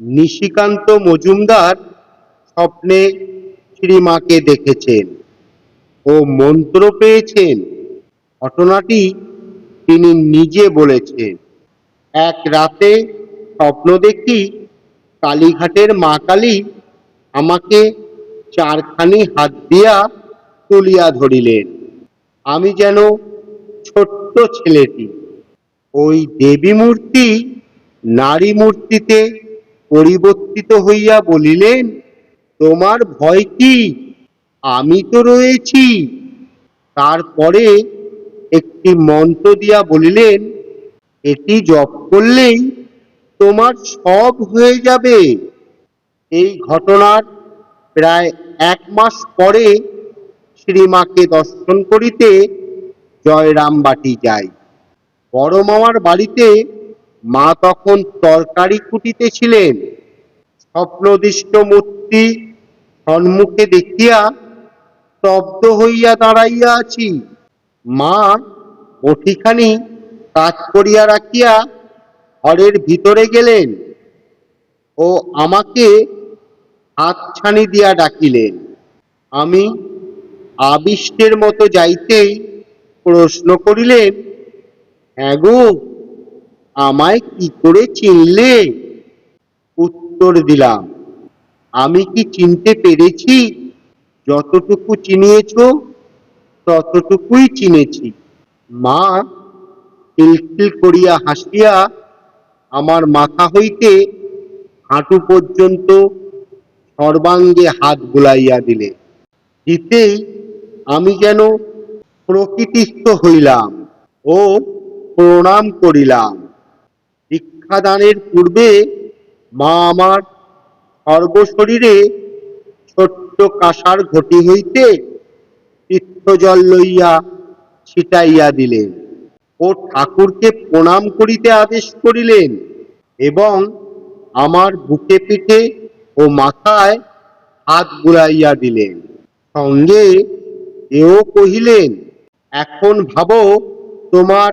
নিশিকান্ত মজুমদার স্বপ্নে শ্রীমাকে দেখেছেন ও মন্ত্র পেয়েছেন। ঘটনাটি তিনি নিজে বলেছেন। এক রাতে স্বপ্ন দেখি কালীঘাটের মা কালী আমাকে চারখানি হাত দিয়া তুলিয়া ধরিলেন। আমি যেন ছোট্ট ছেলেটি। ওই দেবী মূর্তি নারী মূর্তিতে পরিবর্তিত হইয়া বলিলেন, তোমার ভয় কি? আমি তো রয়েছি। তারপরে একটি মন্ত্র দিয়া বলিলেন, এটি জপ করলেই তোমার সব হয়ে যাবে। এই ঘটনার প্রায় এক মাস পরে শ্রীমাকে দর্শন করিতে জয়রামবাটি যাই বড় মামার বাড়িতে মা তখন তরকারি কুটিতেছিলেন স্বপ্নদিষ্ট মূর্তি সন্মুখে দেখিয়া স্তব্ধ হইয়া দাঁড়াইয়া আছি। মা বটিখানি কাজ করিয়া রাখিয়া ঘরের ভিতরে গেলেন ও আমাকে হাতছানি দিয়া ডাকিলেন। আমি আবিষ্টের মতো যাইতেই প্রশ্ন করিলেন হ্যাঁ গো আমায় কি করে চিনলে? উত্তর দিলাম, আমি কি চিনতে পেরেছি? যতটুকু চিনিয়েছ, ততটুকুই চিনেছি। মা খিলখিল করিয়া হাসিয়া আমার মাথা হইতে হাঁটু পর্যন্ত সর্বাঙ্গে হাত বুলাইয়া দিলে। দিতেই আমি যেন প্রকৃতিস্থ হইলাম ও প্রণাম করিলাম। শিক্ষাদানের পূর্বে মা আমার সর্বশরীরে ছোট্ট কাঁসার ঘটি হইতে তীর্থজল লইয়া ছিটাইয়া দিলেন ও ঠাকুরকে প্রণাম করিতে আদেশ করিলেন এবং আমার বুকে পিঠে ও মাথায় হাত বুলাইয়া দিলেন। সঙ্গে এও কহিলেন, এখন ভাবো, তোমার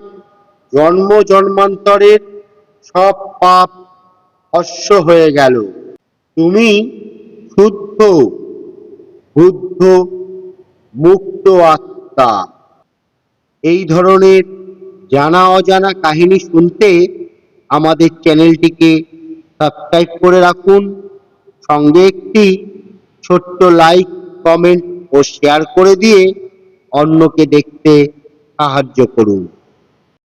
জন্ম জন্মান্তরের সব পাপ ভস্য হয়ে গেল। তুমি শুদ্ধ, বুদ্ধ, মুক্ত আত্মা। এই ধরনের জানা অজানা কাহিনী শুনতে আমাদের চ্যানেলটিকে সাবস্ক্রাইব করে রাখুন। সঙ্গে একটি ছোট্ট লাইক, কমেন্ট ও শেয়ার করে দিয়ে অন্যকে দেখতে সাহায্য করুন।